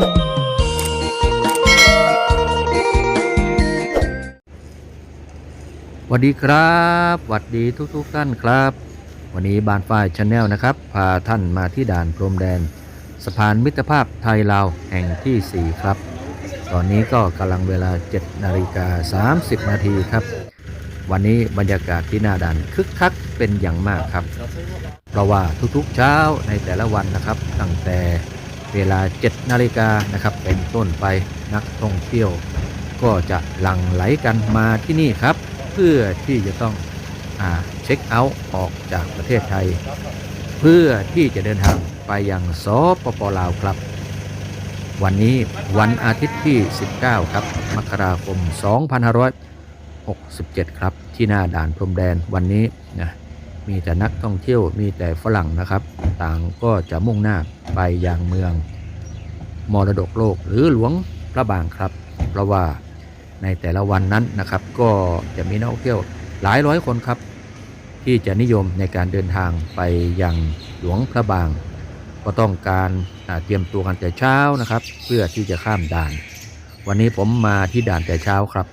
สวัสดีครับสวัสดีทุกๆท่านครับ วันนี้บานฝ้ายชาแนลนะครับ พาท่านมาที่ด่านพรมแดน สะพานมิตรภาพไทยลาวแห่งที่ 4 ครับ ตอนนี้ก็กำลังเวลา 7นาฬิกา30 นาทีครับ วันนี้บรรยากาศที่หน้าด่านคึกคักเป็นอย่างมากครับ เพราะว่าทุกๆเช้าในแต่ละวันนะครับ ตั้งแต่ เวลา 7 นาฬิกานะครับ เป็นต้นไปนักท่องเที่ยว ก็จะหลั่งไหลกันมาที่นี่ครับ เพื่อที่จะต้องอเช็คเอาท์ออกจากประเทศไทย เพื่อที่จะเดินทางไปยังสปปลาวครับ วันนี้วันอาทิตย์ที่ 19 ครับ มกราคม 2567 ครับ ที่หน้าด่านพรมแดนวันนี้นะ มีแต่นักท่องเที่ยวมีแต่ฝรั่งนะครับ ต่างก็จะมุ่งหน้าไปยังเมืองมรดกโลก หรือหลวงพระบางครับ เพราะว่าในแต่ละวันนั้นนะครับ ก็จะมีนักท่องเที่ยวหลายร้อยคนครับ ที่จะนิยมในการเดินทางไปยังหลวงพระบาง ก็ต้องการเตรียมตัวกันแต่เช้านะครับ เพื่อที่จะข้ามด่าน วันนี้ผมมาที่ด่านแต่เช้าครับ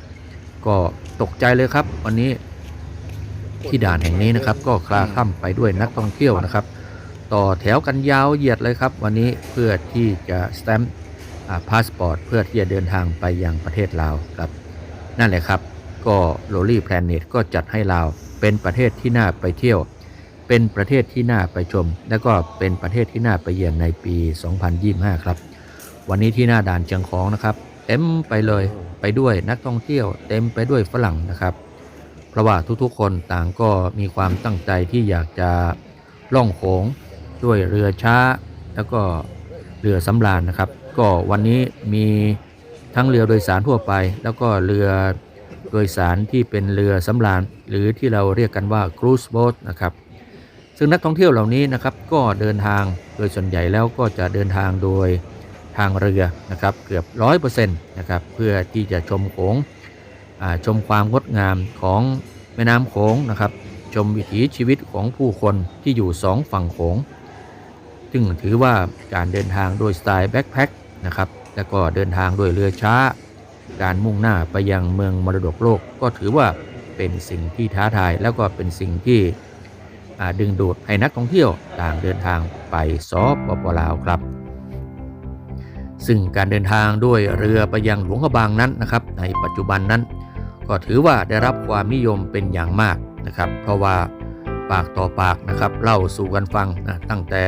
ก็ตกใจเลยครับ วันนี้ ที่ด่านแห่งนี้นะครับ ก็คลาคล่ำไปด้วยนักท่องเที่ยวนะครับ ต่อแถวกันยาวเหยียดเลยครับ วันนี้เพื่อที่จะสแตมป์พาสปอร์ตเพื่อที่จะเดินทางไปยังประเทศลาวครับ นั่นแหละครับ ก็โรลี่แพลเน็ตก็จัดให้ลาวเป็นประเทศที่น่าไปเที่ยว เป็นประเทศที่น่าไปชม และก็เป็นประเทศที่น่าไปเยือนในปี 2025 ครับ วันนี้ที่หน้าด่านเชียงของนะครับ เต็มไปเลยไปด้วยนักท่องเที่ยว เต็มไปด้วยฝรั่งนะครับ ราะว่าทุกๆคนต่างก็มีความตั้งใจที่อยากจะล่องโขงด้วยเรือช้า แล้วก็เรือสำราญนะครับ ก็วันนี้มีทั้งเรือโดยสารทั่วไป แล้วก็เรือโดยสารที่เป็นเรือสำราญ หรือที่เราเรียกกันว่า cruise boat นะครับซึ่งนักท่องเที่ยวเหล่านี้นะครับก็เดินทางโดยส่วนใหญ่แล้วก็จะเดินทางโดยทางเรือนะครับเกือบร้อยเปอร์เซ็นต์นะครับเพื่อที่จะชมโขง ชมความงดงามของแม่น้ำโขงนะครับ ชมวิถีชีวิตของผู้คนที่อยู่สองฝั่งโขง ซึ่งถือว่าการเดินทางโดยสไตล์แบ็คแพ็คนะครับแล้วก็เดินทางโดยเรือช้า การมุ่งหน้าไปยังเมืองมรดกโลก ก็ถือว่าเป็นสิ่งที่ท้าทายแล้วก็เป็นสิ่งที่ดึงดูดให้นักท่องเที่ยวต่างเดินทางไปสปปลาวครับ ซึ่งการเดินทางด้วยเรือไปยังหลวงพระบางนั้นนะครับ ในปัจจุบันนั้น ก็ถือว่าได้รับความนิยมเป็นอย่างมากนะครับ เพราะว่าปากต่อปากนะครับเล่าสู่กันฟังนะตั้งแต่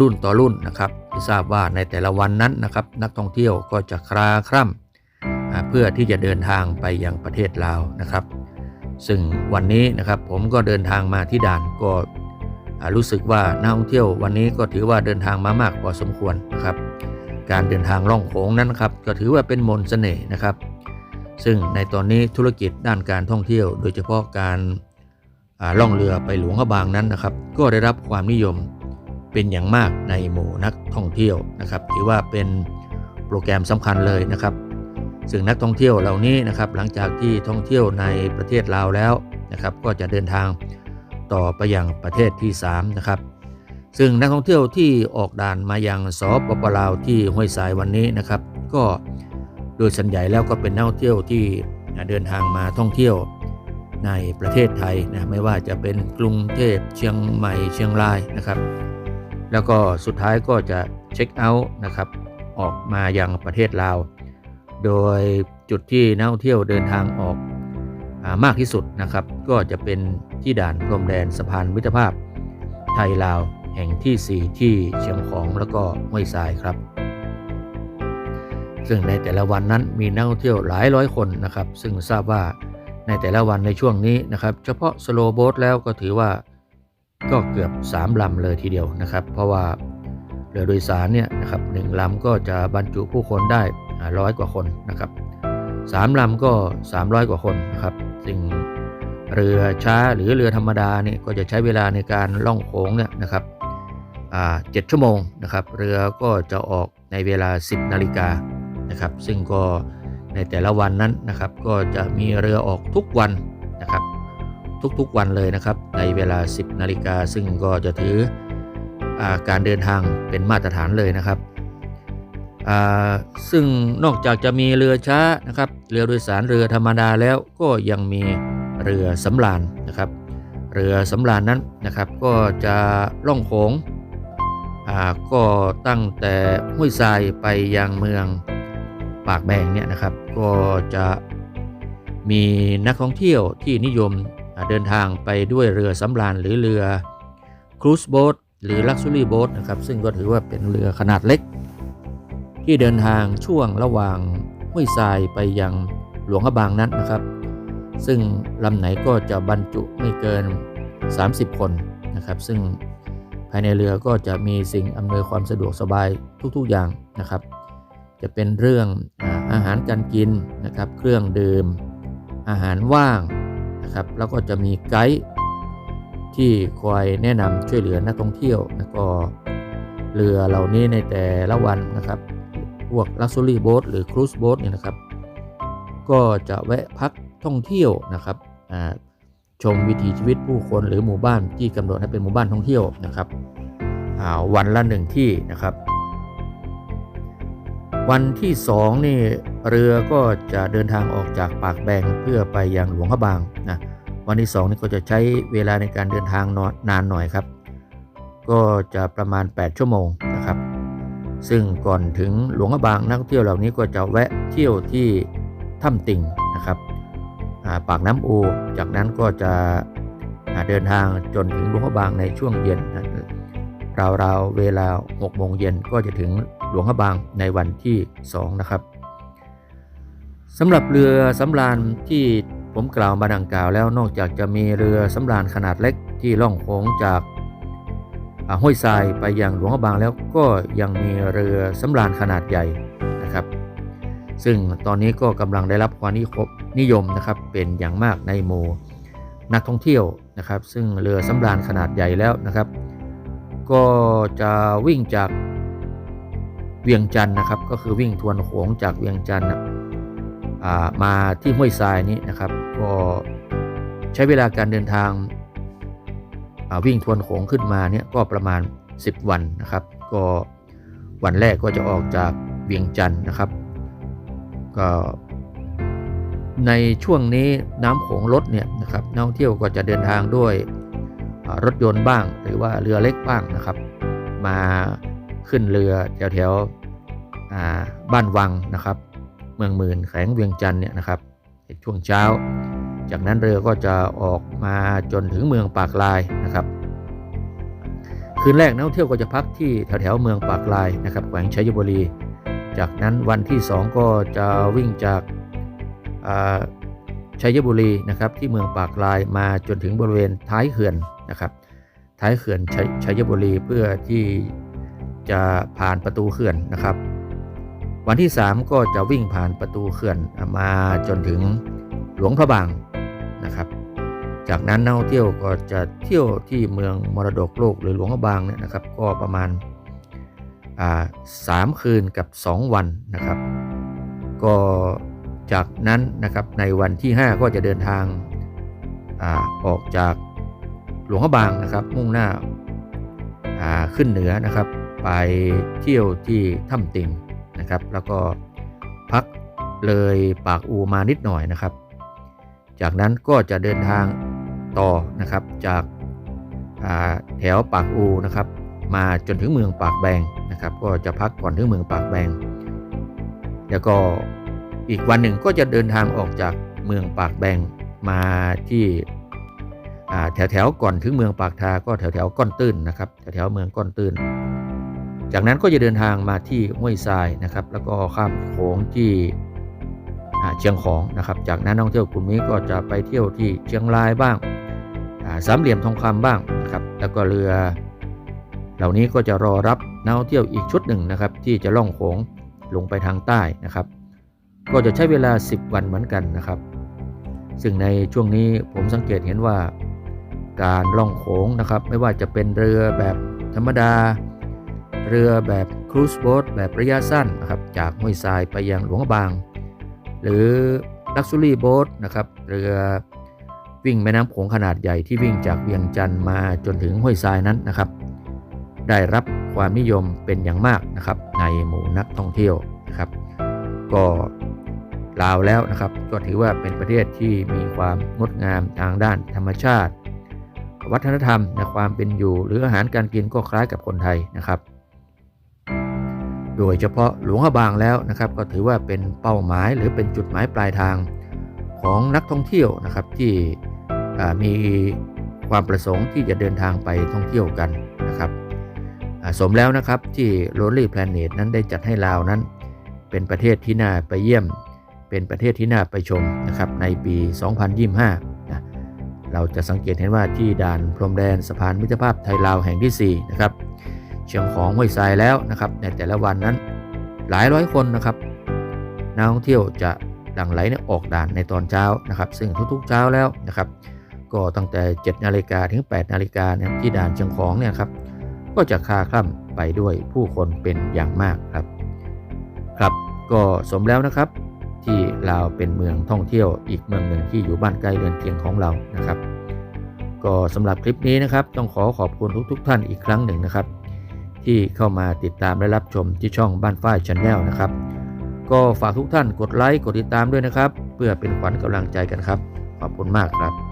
รุ่นต่อรุ่นนะครับที่ทราบว่าในแต่ละวันนั้นนะครับ นักท่องเที่ยวก็จะคลาคร่ำเพื่อที่จะเดินทางไปยังประเทศลาวนะครับ ซึ่งวันนี้นะครับผมก็เดินทางมาที่ด่านก็รู้สึกว่านักท่องเที่ยววันนี้ก็ถือว่าเดินทางมามากพอสมควรนะครับ การเดินทางล่องโขงนั้นนครับก็ถือว่าเป็นมนต์เสน่ห์นะครับ ซึ่งในตอนนี้ธุรกิจด้านการท่องเที่ยว โดยเฉพาะการล่องเรือไปหลวงพระบางนั้นนะครับ ก็ได้รับความนิยมเป็นอย่างมากในหมู่นักท่องเที่ยวนะครับ ถือว่าเป็นโปรแกรมสำคัญเลยนะครับ ซึ่งนักท่องเที่ยวเหล่านี้นะครับ หลังจากที่ท่องเที่ยวในประเทศลาวแล้วนะครับ ก็จะเดินทางต่อไปยังประเทศที่3นะครับซึ่งนักท่องเที่ยวที่ออกด่านมายังสปปลาวที่ห้วยสายวันนี้นะครับ ก็ โดยส่วนใหญ่แล้วก็เป็นนักท่องเที่ยวที่เดินทางมาท่องเที่ยวในประเทศไทยนะไม่ว่าจะเป็นกรุงเทพเชียงใหม่เชียงรายนะครับ แล้วก็สุดท้ายก็จะเช็คเอาท์นะครับออกมาอยังประเทศลาว โดยจุดที่นักท่องเที่ยวเดินทางออกมากที่สุดนะครับ ก็จะเป็นที่ด่านพรมแดนสะพานมิตรภาพไทยลาวแห่งที่ 4 ที่เชียงของแล้วก็ห้วยทรายครับ ซึ่งในแต่ละวันนั้นมีนักท่องเที่ยวหลายร้อยคนนะครับ ซึ่งทราบว่าในแต่ละวันในช่วงนี้นะครับ เฉพาะสโลโบ๊ทแล้วก็ถือว่าก็เกือบ 3 ลำเลยทีเดียวนะครับ เพราะว่าเรือโดยสารเนี่ยนะครับหนึ่งลำก็จะบรรจุผู้คนได้ร้อยกว่าคนนะครับสามลำก็ 300 กว่าคนนะครับซึ่งเรือช้าหรือเรือธรรมดาเนี่ยก็จะใช้เวลาในการล่องโขงเนี่ยนะครับเจ็ดชั่วโมงนะครับ เรือก็จะออกในเวลา 10 นาฬิกา นะครับ ซึ่งก็ในแต่ละวันนั้นนะครับ ก็จะมีเรือออกทุกวันนะครับ ทุกๆวันเลยนะครับ ในเวลา 10นาฬิกาซึ่งก็จะถืออการเดินทางเป็นมาตรฐานเลยนะครับซึ่งนอกจากจะมีเรือช้านะครับ เรือโดยสารเรือธรรมดาแล้วก็ยังมีเรือสำราญนะครับ เรือสำราญนั้นนะครับ ก็จะล่องโขงก็ตั้งแต่ห้วยทรายไปยังเมือง ปากแบงเนี่ยนะครับก็จะมีนักท่องเที่ยวที่นิยมเดินทางไปด้วยเรือสำราญหรือเรือครูซโบ๊ทหรือลักซ์ r y โบ๊ทนะครับซึ่งก็ถือว่าเป็นเรือขนาดเล็ก ที่เดินทางช่วงระหว่างห้วยทรายไปยังหลวงพระบางนั้นนะครับ ซึ่งลำไหนก็จะบรรจุไม่เกิน 30 คนนะครับ ซึ่งภายในเรือก็จะมีสิ่งอำนวยความสะดวกสบายทุกๆอย่างนะครับ จะเป็นเรื่องอาหารการกินนะครับ เครื่องดื่ม อาหารว่างนะครับ แล้วก็จะมีไกด์ที่คอยแนะนำช่วยเหลือนักท่องเที่ยวแล้วก็เรือเหล่านี้ในแต่ละวันนะครับ พวก Luxury Boat หรือ Cruise Boat เนี่ยนะครับ ก็จะแวะพักท่องเที่ยวนะครับชมวิถีชีวิตผู้คนหรือหมู่บ้านที่กำหนดให้เป็นหมู่บ้านท่องเที่ยวนะครับวันละหนึ่งที่นะครับ วันที่สองนี่เรือก็จะเดินทางออกจากปากแบงเพื่อไปยังหลวงพระบางนะวันที่สองนี่ก็จะใช้เวลาในการเดินทางนอนนานหน่อยครับ ก็จะประมาณ 8 ชั่วโมงนะครับ ซึ่งก่อนถึงหลวงพระบางนักท่องเที่ยวเหล่านี้ก็จะแวะเที่ยวที่ถ้ำติ่งนะครับปากน้ำโอจากนั้นก็จะเดินทางจนถึงหลวงพระบางในช่วงเย็นราวๆเวลา6โมงเย็นก็จะถึง หลวงพระบางในวันที่ 2 นะครับสำหรับเรือสำราญที่ผมกล่าวมาดังกล่าวแล้วนอกจากจะมีเรือสำราญขนาดเล็กที่ล่องโค้งจากห้วยทรายไปยังหลวงพระบางแล้วก็ยังมีเรือสำราญขนาดใหญ่นะครับ ซึ่งตอนนี้ก็กำลังได้รับความนิคมนิยมนะครับเป็นอย่างมากในหมู่นักท่องเที่ยวนะครับ ซึ่งเรือสำราญขนาดใหญ่แล้วนะครับ ก็จะวิ่งจาก เวียงจันทร์นะครับ ก็คือวิ่งทวนโขงจากเวียงจันทร์มาที่ห้วยทรายนี้นะครับ ก็ใช้เวลาการเดินทางาวิ่งทวนโขงขึ้นมาเนี่ยก็ประมาณ 10 วันนะครับ ก็วันแรกก็จะออกจากเวียงจันทร์นะครับ ก็ในช่วงนี้น้ำโขงลดเนี่ยนะครับนักท่องเที่ยวก็จะเดินทางด้วยรถยนต์บ้าง หรือว่าเรือเล็กบ้างนะครับ มา ขึ้นเรือแถวแถวบ้านวังนะครับ เมืองหมื่นแขวงเวียงจันทร์เนี่ยนะครับในช่วงเช้า จากนั้นเรือก็จะออกมาจนถึงเมืองปากลายนะครับ คืนแรกนักท่องเที่ยวก็จะพักที่แถวแถวเมืองปากลายนะครับแขวงชัยบุรี จากนั้นวันที่ 2 ก็จะวิ่งจากอ่าชัยบุรีนะครับที่เมืองปากลายมาจนถึงบริเวณท้ายเขื่อนนะครับ ท้ายเขื่อนชัยชัยบุรีเพื่อที่ จะผ่านประตูเขื่อนนะครับ วันที่ 3 ก็จะวิ่งผ่านประตูเขื่อนมาจนถึงหลวงพระบางนะครับ จากนั้นนักท่องเที่ยวก็จะเที่ยวที่เมืองมรดกโลกหรือหลวงพระบางเนี่ยนะครับ ก็ประมาณสามคืนกับ 2 วันนะครับ ก็จากนั้นนะครับในวันที่ 5 ก็จะเดินทางอออกจากหลวงพระบางนะครับ มุ่งหน้าขึ้นเหนือนะครับ ไปเที่ยวที่ถ้ำติงนะครับ แล้วก็พักเลยปากอูมานิดหน่อยนะครับ จากนั้นก็จะเดินทางต่อนะครับจากาแถวปากอูนะครับ มาจนถึงเมืองปากแบงนะครับ ก็จะพักก่อนถึงเมืองปากแบง แล้วก็อีกวันหนึ่งก็จะเดินทางออกจากเมืองปากแบงมาที่แถวแถวก่อนถึงเมืองปากทาก็แถวแถวก้อนตื้นนะครับแถวแถวเมืองก้อนตื้น จากนั้นก็จะเดินทางมาที่ห้วยทรายนะครับ แล้วก็ข้ามโขงที่เชียงของนะครับ จากนั้นนักท่องเที่ยวกลุ่มนี้ก็จะไปเที่ยวที่เชียงรายบ้างาสามเหลี่ยมทองคำบ้างนะครับแล้วก็เรือ เหล่านี้ก็จะรอรับนักท่องเที่ยวอีกชุดหนึ่งนะครับ ที่จะล่องโขงลงไปทางใต้นะครับ ก็จะใช้เวลา 10 วันเหมือนกันนะครับ ซึ่งในช่วงนี้ผมสังเกตเห็นว่าการล่องโขงนะครับ ไม่ว่าจะเป็นเรือแบบธรรมดา เรือแบบครูซโบ๊ทแบบระยะสั้นนะครับจากห้วยทรายไปยังหลวงบาง หรือลักซ์รี่โบ๊ทนะครับเรือวิ่งแม่น้ำโขงขนาดใหญ่ที่วิ่งจากเวียงจันทร์มาจนถึงห้วยทรายนั้นนะครับ ได้รับความนิยมเป็นอย่างมากนะครับในในหมู่นักท่องเที่ยวนะครับ ก็ลาวแล้วนะครับ ก็ถือว่าเป็นประเทศที่มีความงดงามทางด้านธรรมชาติ วัฒนธรรมในความเป็นอยู่หรืออาหารการกินก็คล้ายกับคนไทยนะครับ โดยเฉพาะหลวงพระบางแล้วนะครับ ก็ถือว่าเป็นเป้าหมายหรือเป็นจุดหมายปลายทางของนักท่องเที่ยวนะครับที่มีความประสงค์ที่จะเดินทางไปท่องเที่ยวกันนะครับสมแล้วนะครับที่ Lonely Planet นั้นได้จัดให้ลาวนั้น เป็นประเทศที่น่าไปเยี่ยม เป็นประเทศที่น่าไปชมนะครับในปี 2025นะเราจะสังเกตเห็นว่าที่ด่านพรมแดนสะพานมิตรภาพไทยลาวแห่งที่ 4 นะครับ เชียงของห้วยทรายแล้วนะครับ ในแต่ละวันนั้นหลายร้อยคนนะครับนักท่องเที่ยวจะหลั่งไหลเนี่ยออกด่านในตอนเช้านะครับ ซึ่งทุกๆเช้าแล้วนะครับ ก็ตั้งแต่ 7 นาฬิกาถึง 8 นาฬิกาเนี่ยที่ด่านเชียงของเนี่ยครับก็จะคาคล่ำไปด้วยผู้คนเป็นอย่างมากครับครับก็สมแล้วนะครับที่ลาวเป็นเมืองท่องเที่ยวอีกเมืองหนึ่งที่อยู่บ้านใกล้เรือนเคียงของเรานะครับ ก็สำหรับคลิปนี้นะครับ ต้องขอขอบคุณทุกๆทท่านอีกครั้งหนึ่งนะครับ ที่เข้ามาติดตามและรับชมที่ช่องบ้านฝ้ายชาแนลนะครับ ก็ฝากทุกท่านกดไลค์กดติดตามด้วยนะครับ เพื่อเป็นขวัญกำลังใจกันครับ ขอบคุณมากครับ